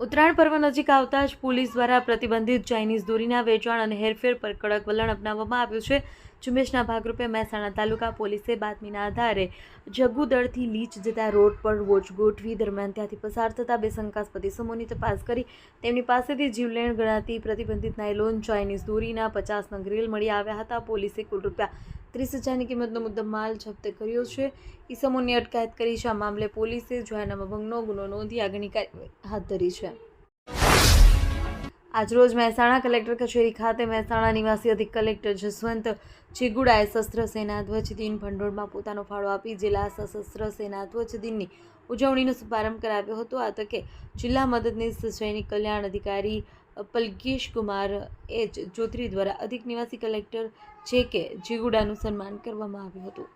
ઉત્તરાયણ પર્વ નજીક આવતા જ પોલીસ દ્વારા પ્રતિબંધિત ચાઇનીઝ દોરીના વેચાણ અને હેરફેર પર કડક વલણ અપનાવવામાં આવ્યું છે. ઝુંબેશના ભાગરૂપે મહેસાણા તાલુકા પોલીસે બાતમીના આધારે જગુદળથી લીચ જતા રોડ પર વોચ ગોઠવી દરમિયાન ત્યાંથી પસાર થતા બે શંકાસ્પદ ઇસમોની તપાસ કરી. તેમની પાસેથી જીવલેણ ગણાતી પ્રતિબંધિત નાયલોન, ચાઇનીઝ દોરીના પચાસ નંગ રેલ મળી આવ્યા હતા. પોલીસે કુલ રૂપિયા ત્રીસ હજારની કિંમતનો મુદ્દામાલ જપ્ત કર્યો છે. ઈસમોની અટકાયત કરી છે આ મામલે પોલીસે જોયાનામાં ભંગનો ગુનો નોંધી આગળની કાર્યવાહી હાથ ધરી છે. આજરોજ મહેસાણા કલેક્ટર કચેરી ખાતે મહેસાણા નિવાસી અધિક કલેક્ટર જસવંત ચિગુડાએ શસ્ત્ર સેના ધ્વજ દિન ભંડોળમાં પોતાનો ફાળો આપી જિલ્લા સશસ્ત્ર સેના ધ્વજ દિનની ઉજવણીનો શુભારંભ કરાવ્યો હતો. આ તકે જિલ્લા મદદનીશ સૈનિક કલ્યાણ અધિકારી પલગેશ કુમાર એચ. જોત્રી દ્વારા અધિક નિવાસી કલેક્ટર જે કે જીગુડાનું સન્માન કરવામાં આવ્યું હતું.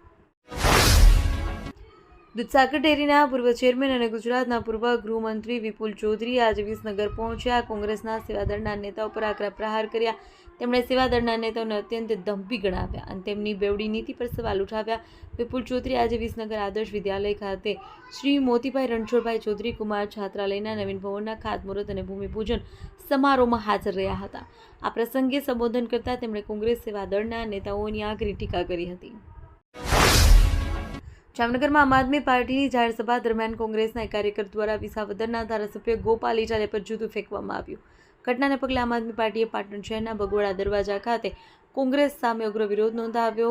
દૂધસાગર ડેરીના પૂર્વ ચેરમેન અને ગુજરાતના પૂર્વ ગૃહમંત્રી વિપુલ ચૌધરી આજે વિસનગર પહોંચ્યા. કોંગ્રેસના સેવાદળના નેતાઓ પર આકરા પ્રહાર કર્યા. તેમણે સેવાદળના નેતાઓને અત્યંત ધંભી ગણાવ્યા અને તેમની બેવડી નીતિ પર સવાલ ઉઠાવ્યા. વિપુલ ચૌધરી આજે વિસનગર આદર્શ વિદ્યાલય ખાતે શ્રી મોતીભાઈ રણછોડભાઈ ચૌધરી કુમાર છાત્રાલયના નવીન ભવનના ખાતમુહૂર્ત અને ભૂમિપૂજન સમારોહમાં હાજર રહ્યા હતા. આ પ્રસંગે સંબોધન કરતા તેમણે કોંગ્રેસ સેવાદળના નેતાઓની આકરી ટીકા કરી હતી. જામનગરમાં આમ આદમી પાર્ટીની જાહેરસભા દરમિયાન કોંગ્રેસના એક કાર્યકર દ્વારા વિસાવદરના ધારાસભ્ય ગોપાલ ઇજાલે પર જૂતું ફેંકવામાં આવ્યું. ઘટનાને પગલે આમ આદમી પાર્ટીએ પાટણ શહેરના બગોડા દરવાજા ખાતે કોંગ્રેસ સામે ઉગ્ર વિરોધ નોંધાવ્યો.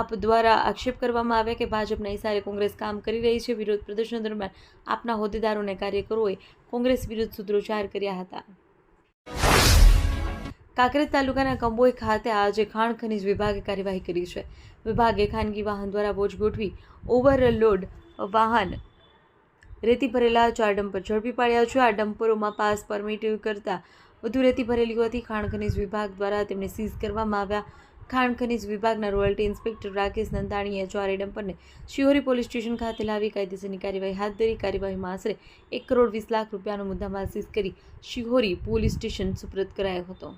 આપ દ્વારા આક્ષેપ કરવામાં આવ્યા કે ભાજપના ઇશારે કોંગ્રેસ કામ કરી રહી છે. વિરોધ પ્રદર્શન દરમિયાન આપના હોદ્દેદારોને કાર્યકરોએ કોંગ્રેસ વિરુદ્ધ સૂત્રોચ્ચાર કર્યા હતા. કાંકરેજ તાલુકાના કંબોઈ ખાતે આજે ખાણ ખનીજ વિભાગે કાર્યવાહી કરી છે. વિભાગે ખાનગી વાહન દ્વારા બોજ ગોઠવી ઓવરલોડ વાહન રેતી ભરેલા ચાર ડમ્પર ઝડપી પાડ્યા છે. આ ડમ્પરોમાં પાસ પરમિટ કરતાં વધુ રેતી ભરેલી હોવાથી ખાણ ખનીજ વિભાગ દ્વારા તેમને સીઝ કરવામાં આવ્યા. ખાણ ખનીજ વિભાગના રોયલ્ટી ઇન્સ્પેક્ટર રાકેશ નંદાણીએ ચારે ડમ્પરને શિહોરી પોલીસ સ્ટેશન ખાતે લાવી કાયદેસરની કાર્યવાહી હાથ ધરી. કાર્યવાહીમાં આશરે એક કરોડ વીસ લાખ રૂપિયાનો મુદ્દામાલ સીઝ કરી શિહોરી પોલીસ સ્ટેશન સુપ્રત કરાયો હતો.